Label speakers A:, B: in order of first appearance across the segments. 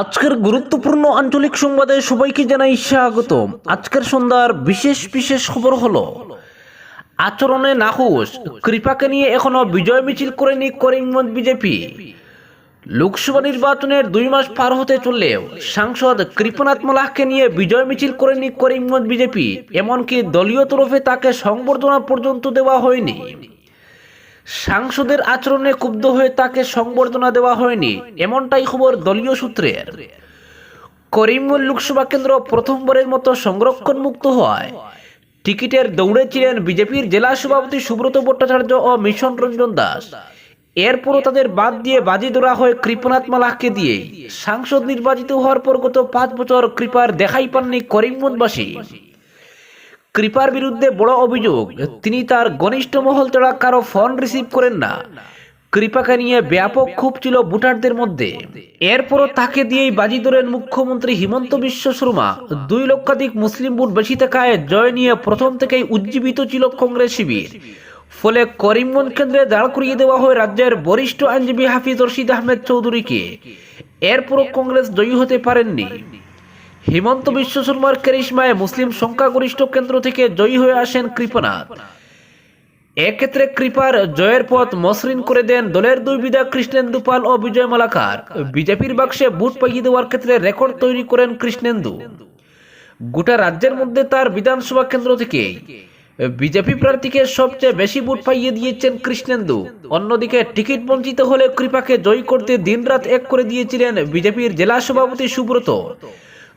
A: আজকের গুরুত্বপূর্ণ আঞ্চলিক সংবাদে সবাইকে জানাই স্বাগত আজকের সন্ধ্যার বিশেষ বিশেষ খবর হলো, আচরণে নাহুস কৃপাকে নিয়ে এখনও বিজয় মিছিল করেনি করিমগঞ্জ বিজেপি। লোকসভা নির্বাচনের দুই মাস পার হতে চললেও সাংসদ কৃপনাথ মালাহকে নিয়ে বিজয় মিছিল করেনি করিমগঞ্জ বিজেপি, এমনকি দলীয় তরফে তাকে সংবর্ধনা পর্যন্ত দেওয়া হয়নি। সাংসদের আচরণে ক্ষুব্ধ হয়ে তাকে সংবর্ধনা দেওয়া হয়নি, এমনটাই খবর দলীয় সূত্রের। করিমগঞ্জ লোকসভা কেন্দ্র প্রথমবারের মতো সংরক্ষণ মুক্ত হওয়ায় টিকিটের দৌড়ে ছিলেন বিজেপির জেলা সভাপতি সুব্রত ভট্টাচার্য ও মিশন রঞ্জন দাস। এরপরও তাদের বাদ দিয়ে বাজি ধরা হয় কৃপনাথ মালাহকে দিয়ে সাংসদ নির্বাচিত হওয়ার পর গত পাঁচ বছর কৃপার দেখাই পাননি করিমগঞ্জবাসী। কৃপার বিরুদ্ধে বড় অভিযোগ, তিনি তার ঘনিষ্ঠ মহল ছাড়া কারও ফোন রিসিভ করেন না। কৃপাকে নিয়ে ব্যাপক ক্ষোভ ছিল ভোটারদের মধ্যে। এরপরও তাকে দিয়েই বাজি ধরেন মুখ্যমন্ত্রী হিমন্ত বিশ্ব শর্মা। দুই লক্ষাধিক মুসলিম ভোট বেশি থাকায় জয় নিয়ে প্রথম থেকেই উজ্জীবিত ছিল কংগ্রেস শিবির। ফলে করিমগঞ্জ কেন্দ্রে দাঁড় করিয়ে দেওয়া হয় রাজ্যের বরিষ্ঠ আইনজীবী হাফিজ রশিদ আহমেদ চৌধুরীকে। এরপরও কংগ্রেস জয়ী হতে পারেননি। হিমন্ত বিশ্ব শর্মার ক্যারিশমায় মুসলিম সংখ্যাগরিষ্ঠ কেন্দ্র থেকে জয়ী হয়ে আসেন কৃপনাথ। এক্ষেত্রে কৃপার জয়ের পথ মসৃণ করে দেন দলের দুই বিধায়ক কৃষ্ণেন্দু পাল ও বিজয় মালাকার। বিজেপির বাক্সে বুট পাইয়ে দেওয়ার ক্ষেত্রে রেকর্ড তৈরি করেন কৃষ্ণেন্দু। গোটা রাজ্যের মধ্যে তার বিধানসভা কেন্দ্র থেকে বিজেপি প্রার্থীকে সবচেয়ে বেশি ভোট পাইয়ে দিয়েছেন কৃষ্ণেন্দু। অন্যদিকে টিকিট বঞ্চিত হলে কৃপাকে জয় করতে দিনরাত এক করে দিয়েছিলেন বিজেপির জেলা সভাপতি সুব্রত।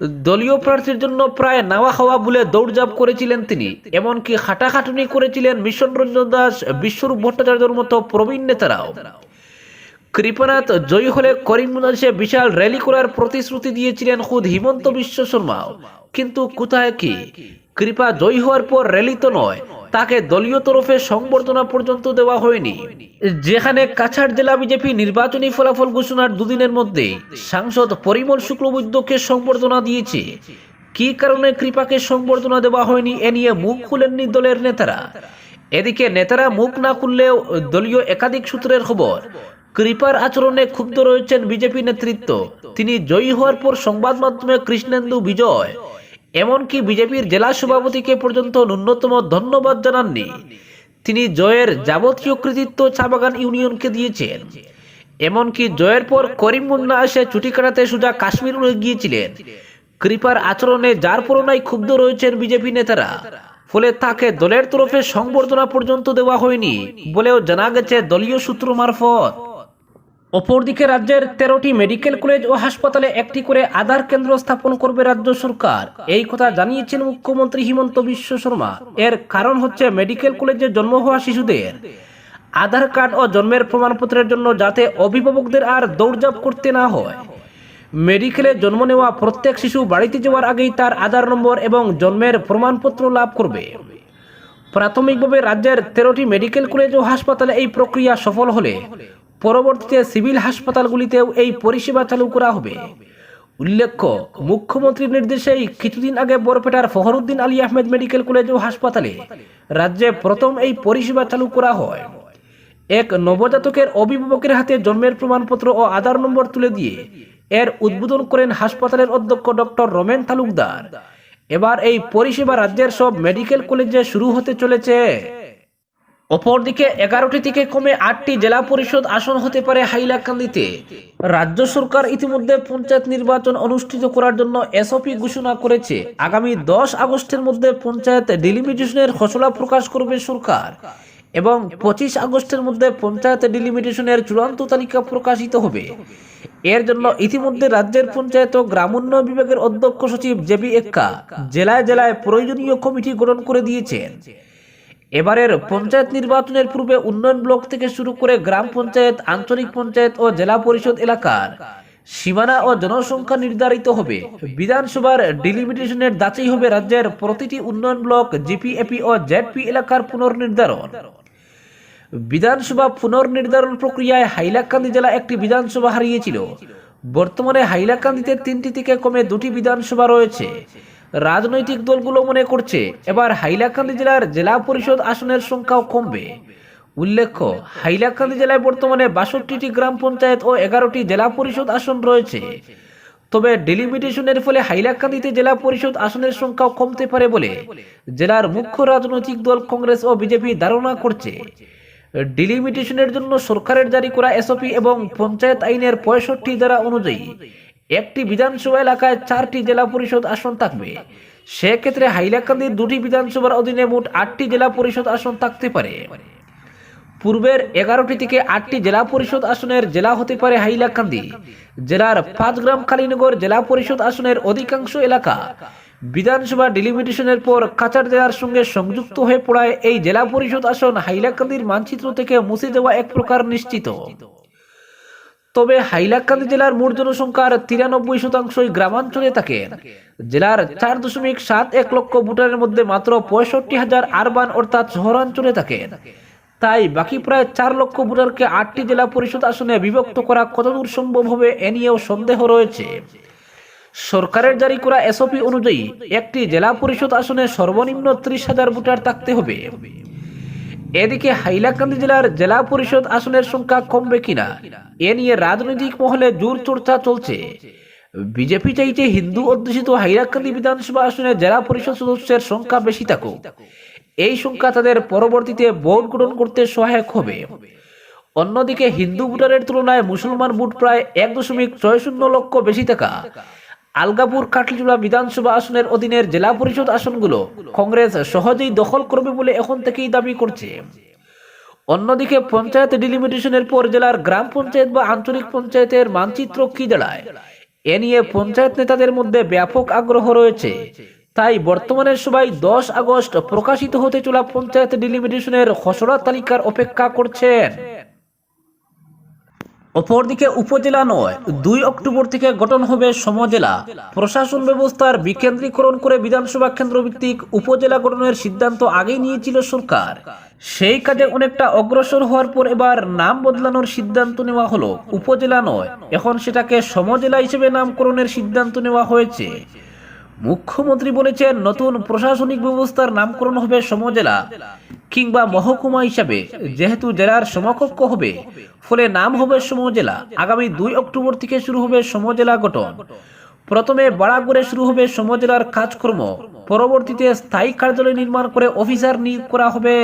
A: দলীয় প্রার্থীর জন্য প্রায় নাওয়া খাওয়া বলে দৌড়ঝাঁপ করেছিলেন তিনি। এমনকি খাটাখাটুনি করেছিলেন মিশন রঞ্জন দাস বিশ্বরূপ ভট্টাচার্যর মতো প্রবীণ নেতারাও। কৃপনাথ জয়ী হলে করিমগঞ্জে বিশাল র্যালি করার প্রতিশ্রুতি দিয়েছিলেন খুদ হিমন্ত বিশ্ব শর্মাও। কিন্তু কোথায় কি? কৃপা জয়ী হওয়ার পর র্যালি তো নয় তাকে দলীয় তরফে সংবর্ধনা পর্যন্ত দেওয়া হয়নি। যেখানে কাছাড় জেলা বিজেপি নির্বাচনী ফলাফল ঘোষণার দুদিনের মধ্যে সাংসদ পরিমল শুক্লবৈদ্যকে সংবর্ধনা দিয়েছে। কি কারণে কৃপাকে সংবর্ধনা দেওয়া হয়নি এ নিয়ে মুখ খুলেননি দলের নেতারা। এদিকে নেতারা মুখ না খুললেও দলীয় একাধিক সূত্রের খবর, কৃপার আচরণে ক্ষুব্ধ রয়েছেন বিজেপি নেতৃত্ব। তিনি জয়ী হওয়ার পর সংবাদ মাধ্যমে কৃষ্ণেন্দু বিজয় এমনকি বিজেপির জেলা সভাপতিকে পর্যন্ত ন্যূনতম ধন্যবাদ জানাননি। তিনি জয়ের যাবতীয় কৃতিত্ব চাবাগান ইউনিয়নকে দিয়েছেন। এমনকি জয়ের পর করিমগঞ্জ না এসে ছুটি কাটাতে সোজা কাশ্মীর গিয়েছিলেন। কৃপার আচরণে যার পরনাই ক্ষুব্ধ রয়েছেন বিজেপি নেতারা। ফলে তাকে দলের তরফে সংবর্ধনা পর্যন্ত দেওয়া হয়নি বলেও জানা গেছে দলীয় সূত্র মারফত। অপরদিকে রাজ্যের তেরোটি মেডিকেল কলেজ ও হাসপাতালে একটি করে আধার কেন্দ্র স্থাপন করবে রাজ্য সরকার। এই কথা জানিয়েছেন মুখ্যমন্ত্রী হিমন্ত বিশ্ব শর্মা। এর কারণ হচ্ছে মেডিকেল কলেজে জন্ম হওয়া শিশুদের। আধার কার্ড ও জন্মের প্রমাণপত্রের জন্য যাতে অভিভাবকদের আর দৌড়ঝাঁপ করতে না হয়। মেডিকেলে জন্ম নেওয়া প্রত্যেক শিশু বাড়িতে যাওয়ার আগেই তার আধার নম্বর এবং জন্মের প্রমাণপত্র লাভ করবে। প্রাথমিকভাবে রাজ্যের তেরোটি মেডিকেল কলেজ ও হাসপাতালে এই প্রক্রিয়া সফল হলে পরবর্তীতে সিভিল হাসপাতালগুলিতেও এই পরিষেবা চালু করা হবে। উল্লেখ্য, মুখ্যমন্ত্রীর নির্দেশেই কিছুদিন আগে বরপেটার ফখরুদ্দিন আলী আহমেদ মেডিকেল কলেজ ও হাসপাতালে রাজ্যে প্রথম এই পরিষেবা চালু করা হয়। এক নবজাতকের অভিভাবকের হাতে জন্মের প্রমাণপত্র ও আধার নম্বর তুলে দিয়ে এর উদ্বোধন করেন হাসপাতালের অধ্যক্ষ ডক্টর রমেন তালুকদার। এবার এই পরিষেবা রাজ্যের সব মেডিকেল কলেজে শুরু হতে চলেছে। অপরদিকে এগারোটি থেকে কমে আটটি জেলা পরিষদ আসন হতে পারে হাইলাকান্দিতে। রাজ্য সরকার ইতিমধ্যে পঞ্চায়েত নির্বাচন অনুষ্ঠিত করার জন্য এসওপি ঘোষণা করেছে। আগামী দশ আগস্টের মধ্যে পঞ্চায়েত ডিলিমিটেশনের খসড়া প্রকাশ করবে সরকার এবং পঁচিশ আগস্টের মধ্যে পঞ্চায়েত ডিলিমিটেশনের চূড়ান্ত তালিকা প্রকাশিত হবে। এর জন্য ইতিমধ্যে রাজ্যের পঞ্চায়েত ও গ্রামোন্নয়ন বিভাগের অধ্যক্ষ সচিব জেবি এক্কা জেলায় জেলায় প্রয়োজনীয় কমিটি গঠন করে দিয়েছেন। এবারের পঞ্চায়েত নির্বাচনের পূর্বে উন্নয়ন ব্লক থেকে শুরু করে গ্রাম পঞ্চায়েত, আঞ্চলিক পঞ্চায়েত ও জেলা পরিষদ এলাকার সীমানা ও জনসংখ্যা নির্ধারিত হবে। বিধানসভার ডিলিমিটেশনের যাচাই হবে রাজ্যের প্রতিটি উন্নয়ন ব্লক, জিপিএপি ও জেডপি এলাকার পুনর্নির্ধারণ। বিধানসভা পুনর্নির্ধারণ প্রক্রিয়ায় হাইলাকান্দি জেলা একটি বিধানসভা হারিয়েছিল। বর্তমানে হাইলাকান্দিতে তিনটি থেকে কমে দুটি বিধানসভা রয়েছে। রাজনৈতিক দলগুলো মনে করছে, এবার হাইলাকান্দি জেলার জেলা পরিষদ আসনের সংখ্যাও কমবে। উল্লেখ্য, হাইলাকান্দি জেলায় বর্তমানে বাষট্টিটি গ্রাম পঞ্চায়েত ও এগারোটি জেলা পরিষদ আসন রয়েছে। তবে ডেলিমিটেশনের ফলে হাইলাকান্দিতে জেলা পরিষদ আসনের সংখ্যাও কমতে পারে বলে জেলার মুখ্য রাজনৈতিক দল কংগ্রেস ও বিজেপি ধারণা করছে। ডিলিমিটেশনের জন্য সরকারের জারি করা এসওপি এবং পঞ্চায়েত আইনের পঁয়ষট্টি ধারা অনুযায়ী একটি বিধানসভা এলাকায় চারটি জেলা পরিষদ আসন থাকবে। সেক্ষেত্রে হাইলাকান্দির দুটি বিধানসভার অধীনে মোট আটটি জেলা পরিষদ আসন থাকতে পারে। পূর্বের এগারোটি থেকে আটটি জেলা পরিষদ আসনের জেলা হতে পারে হাইলাকান্দি। জেলার পাঁচগ্রাম কালীনগর জেলা পরিষদ আসনের অধিকাংশ এলাকা। বিধানসভা ডিলিমিটেশনের পর কাছাড় জেলার সঙ্গে সংযুক্ত হয়ে পড়ায় এই জেলা পরিষদ আসন হাইলাকান্দির মানচিত্র থেকে মুছে দেওয়া এক প্রকার নিশ্চিত। তবে হাইলাকান্দি জেলার মোট জনসংখ্যার তিরানব্বই শতাংশই গ্রামাঞ্চলে থাকে। জেলার চার দশমিক সাত এক লক্ষ ভোটারের মধ্যে মাত্র পঁয়ষট্টি হাজার আরবান অর্থাৎ শহরাঞ্চলে থাকে। তাই বাকি প্রায় চার লক্ষ ভোটারকে আটটি জেলা পরিষদ আসনে বিভক্ত করা কতদূর সম্ভব হবে এ নিয়েও সন্দেহ রয়েছে। সরকারের জারি করা এসওপি অনুযায়ী একটি জেলা পরিষদ আসনে সর্বনিম্ন ত্রিশ হাজার ভোটার থাকতে হবে। এদিকে হাইলাকান্দি জেলার জেলা পরিষদ আসনের সংখ্যা কমবে কিনা, এ নিয়ে রাজনৈতিক মহলে জোর চর্চা চলছে। বিজেপি চাইছে হিন্দু অধ্যুষিত হাইলাকান্দি বিধানসভা আসনে জেলা পরিষদ সদস্যের সংখ্যা বেশি থাকুক। এই সংখ্যা তাদের পরবর্তীতে ভোট গ্রহণ করতে সহায়ক হবে। অন্যদিকে হিন্দু ভোটারের তুলনায় মুসলমান ভোট প্রায় এক দশমিক ছয় শূন্য লক্ষ বেশি থাকা। আলগাপুর কাটলিজোড়া বিধানসভা আসনের অধীনের জেলা পরিষদ আসনগুলো কংগ্রেস সহজেই দখল করবে বলে এখন থেকেই দাবি করছে। অন্যদিকে পঞ্চায়েত ডিলিমিটেশনের পর জেলার গ্রাম পঞ্চায়েত বা আঞ্চলিক পঞ্চায়েতের মানচিত্র কি দাঁড়ায়? এ নিয়ে পঞ্চায়েত নেতাদের মধ্যে ব্যাপক আগ্রহ রয়েছে। তাই বর্তমানে সবাই দশ আগস্ট প্রকাশিত হতে চলা পঞ্চায়েত ডিলিমিটেশনের খসড়া তালিকার অপেক্ষা করছেন। অপরদিকে উপজেলা নয়, দুই অক্টোবর থেকে গঠন হবে সমজেলা। প্রশাসন ব্যবস্থার বিকেন্দ্রীকরণ করে বিধানসভা কেন্দ্র ভিত্তিক উপজেলা গঠনের সিদ্ধান্ত আগেই নিয়েছিল সরকার। সেই কাজে অনেকটা অগ্রসর হওয়ার পর এবার নাম বদলানোর সিদ্ধান্ত নেওয়া হলো। উপজেলা নয়, এখন সেটাকে সমজেলা হিসেবে নামকরণের সিদ্ধান্ত নেওয়া হয়েছে। মুখ্যমন্ত্রী বলেছেন নতুন প্রশাসনিক ব্যবস্থার নামকরণ হবে সমজেলা কিংবা মহকুমা হিসাবে, যেহেতু জেলার সমকক্ষ হবে, ফলে নাম হবে সমজেলা আগামী দুই অক্টোবর থেকে শুরু হবে সমজেলা গঠন। প্রথমে বাড়াগুড়ে শুরু হবে সমজেলার কাজকর্ম। পরবর্তীতে স্থায়ী কার্যালয় নির্মাণ করে অফিসার নিয়োগ করা হবে।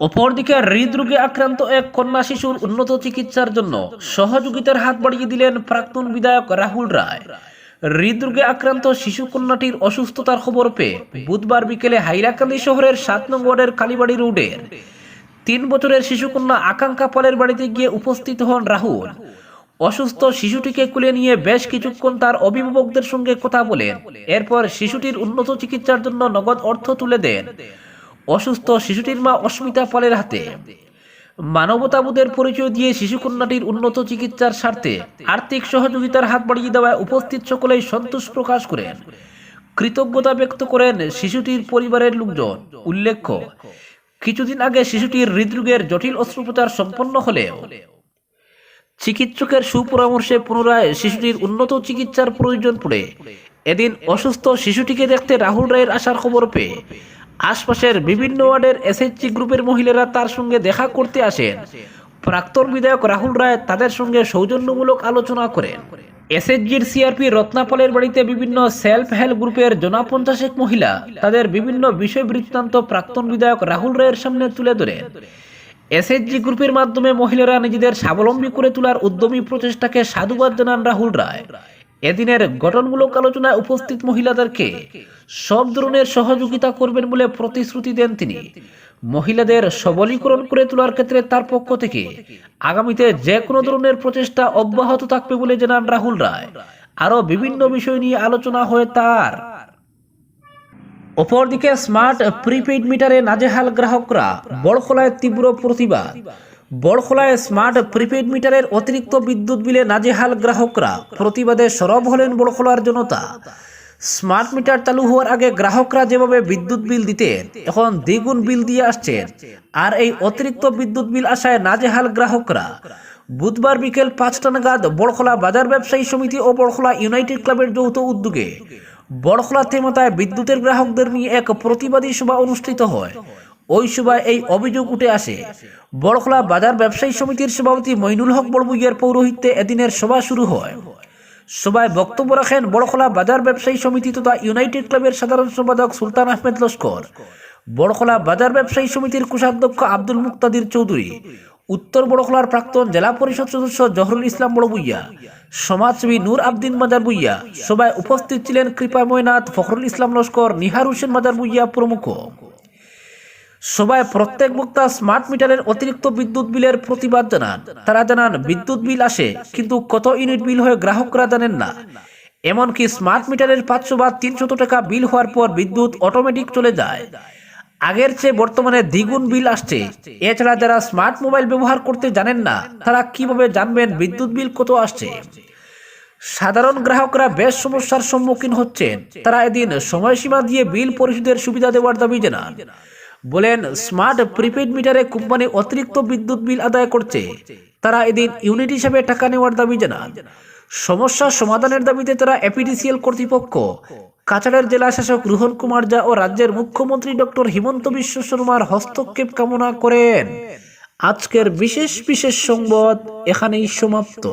A: অপরদিকে হৃদরোগে আক্রান্ত এক কন্যা শিশুর উন্নত চিকিৎসার জন্য সহযোগিতার হাত বাড়িয়ে দিলেন প্রাক্তন বিধায়ক রাহুল রায়। হৃদরোগে আক্রান্ত শিশু কন্যাটির অসুস্থতার খবর পেয়ে বুধবার বিকেলে হাইলাকান্দি শহরের সাত নং ওয়ার্ডের কালীবাড়ি রোডের তিন বছরের শিশুকন্যা আকাঙ্ক্ষা পালের বাড়িতে গিয়ে উপস্থিত হন রাহুল। অসুস্থ শিশুটিকে কুলে নিয়ে বেশ কিছুক্ষণ তার অভিভাবকদের সঙ্গে কথা বলেন। এরপর শিশুটির উন্নত চিকিৎসার জন্য নগদ অর্থ তুলে দেন। অসুস্থ শিশুটির মা অস্মিতা পালের হাতে। মানবতাবোধের পরিচয় দিয়ে শিশুকন্যাটির উন্নত চিকিৎসার স্বার্থে আর্থিক সহযোগিতার হাত বাড়িয়ে দেওয়ায় উপস্থিত সকলেই সন্তোষ প্রকাশ করেন। কৃতজ্ঞতা ব্যক্ত করেন শিশুটির পরিবারের লোকজন। উল্লেখ্য, কিছুদিন আগে শিশুটির হৃদরোগের জটিল অস্ত্রোপচার সম্পন্ন হলেও চিকিৎসকের সুপরামর্শে পুনরায় শিশুটির উন্নত চিকিৎসার প্রয়োজন পড়ে। এদিন অসুস্থ শিশুটিকে দেখতে রাহুল রায়ের আসার খবর পেয়ে আশপাশের বিভিন্ন ওয়ার্ডের এসএইচজি গ্রুপের মহিলারা তার সঙ্গে দেখা করতে আসেন প্রাক্তন বিধায়ক রাহুল রায় তাদের সঙ্গে সৌজন্যমূলক আলোচনা করেন। এসএইচজির সিআরপি রত্নাপালের বাড়িতে বিভিন্ন সেলফ হেল্প গ্রুপের জনা পঞ্চাশেক মহিলা তাদের বিভিন্ন বিষয় বৃত্তান্ত প্রাক্তন বিধায়ক রাহুল রায়ের সামনে তুলে ধরেন। এসএইচজি গ্রুপের মাধ্যমে মহিলারা নিজেদের স্বাবলম্বী করে তোলার উদ্যমী প্রচেষ্টাকে সাধুবাদ জানান রাহুল রায়। এদিনের গঠনমূলক আলোচনায় উপস্থিত মহিলাদেরকে সব ধরনের সহযোগিতা করবেন বলে প্রতিশ্রুতি দেন তিনি। মহিলাদের সবলীকরণ করে তোলার ক্ষেত্রে তার পক্ষ থেকে আগামীতে যে কোনো ধরনের প্রচেষ্টা অব্যাহত থাকবে বলে জানান রাহুল রায়। আরও বিভিন্ন বিষয় নিয়ে আলোচনা হয় তার। অপরদিকে স্মার্ট প্রিপেইড মিটারে নাজেহাল গ্রাহকরা বড়খোলায় তীব্র প্রতিবাদ। বড়খোলায় স্মার্ট প্রিপেইড মিটারের অতিরিক্ত বিদ্যুৎ বিলে নাজেহাল গ্রাহকরা। প্রতিবাদে সরব হলেন বড়খোলার জনতা। স্মার্ট মিটার চালু হওয়ার আগে গ্রাহকরা যেভাবে বিদ্যুৎ বিল দিতেন এখন দ্বিগুণ বিল দিয়ে আসছেন। আর এই অতিরিক্ত বিদ্যুৎ বিল আসায় নাজেহাল গ্রাহকরা। বুধবার বিকেল পাঁচটা নাগাদ বড়খোলা বাজার ব্যবসায়ী সমিতি ও বড়খোলা ইউনাইটেড ক্লাবের যৌথ উদ্যোগে বড়খোলা তেমতায় বিদ্যুতের গ্রাহকদের নিয়ে এক প্রতিবাদী সভা অনুষ্ঠিত হয়। ওই সভায় এই অভিযোগ উঠে আসে। বড়খোলা বাজার ব্যবসায়ী সমিতির সভাপতি মইনুল হক বড়বুইয়ের পৌরোহিত্যে এদিনের সভা শুরু হয়। সভায় বক্তব্য রাখেন বড়খোলা বাজার ব্যবসায়ী সমিতি তথা ইউনাইটেড ক্লাবের সাধারণ সম্পাদক সুলতান আহমেদ লস্কর। বড়খোলা বাজার ব্যবসায়ী সমিতির কোষাধ্যক্ষ আব্দুল মুক্তাদির চৌধুরী। উত্তর বড়খোলার প্রাক্তন জেলা পরিষদ সদস্য জহরুল ইসলাম বড়বুইয়া। সমাজসেবী নূর আবদিন মাজার বুইয়া। সভায় উপস্থিত ছিলেন কৃপা ময়নাথ ফখরুল ইসলাম লস্কর, নিহার হোসেন মাজার বুইয়া প্রমুখ। সভায় প্রত্যেক বক্তা স্মার্ট মিটারের অতিরিক্ত বিদ্যুৎ বিলের প্রতিবাদ জানান। তারা জানান, বিদ্যুৎ বিল আসে, কিন্তু কত ইউনিট বিল হয়ে গ্রাহকরা জানেন না। এমনকি স্মার্ট মিটারের পাঁচশো বা তিনশত টাকা বিল হওয়ার পর বিদ্যুৎ অটোমেটিক চলে যায়। আগের চেয়ে বর্তমানে দ্বিগুণ বিল আসছে। এছাড়া যারা স্মার্ট মোবাইল ব্যবহার করতে জানেন না, তারা কীভাবে জানবেন বিদ্যুৎ বিল কত আসছে? সাধারণ গ্রাহকরা বেশ সমস্যার সম্মুখীন হচ্ছেন। তারা এদিন সময়সীমা দিয়ে বিল পরিশোধের সুবিধা দেওয়ার দাবি জানান। বলেন স্মার্ট প্রিপেড মিটারে কোম্পানি অতিরিক্ত বিদ্যুৎ বিল আদায় করছে। তারা এদিন ইউনিট হিসেবে টাকা নেওয়ার দাবি জানান। সমস্যা সমাধানের দাবিতে তারা এপিডিসিএল কর্তৃপক্ষ, কাছাড়ের জেলা শাসক রুহন কুমার জা ও রাজ্যের মুখ্যমন্ত্রী ডক্টর হিমন্ত বিশ্ব শর্মার হস্তক্ষেপ কামনা করেন। আজকের বিশেষ বিশেষ সংবাদ এখানেই সমাপ্ত।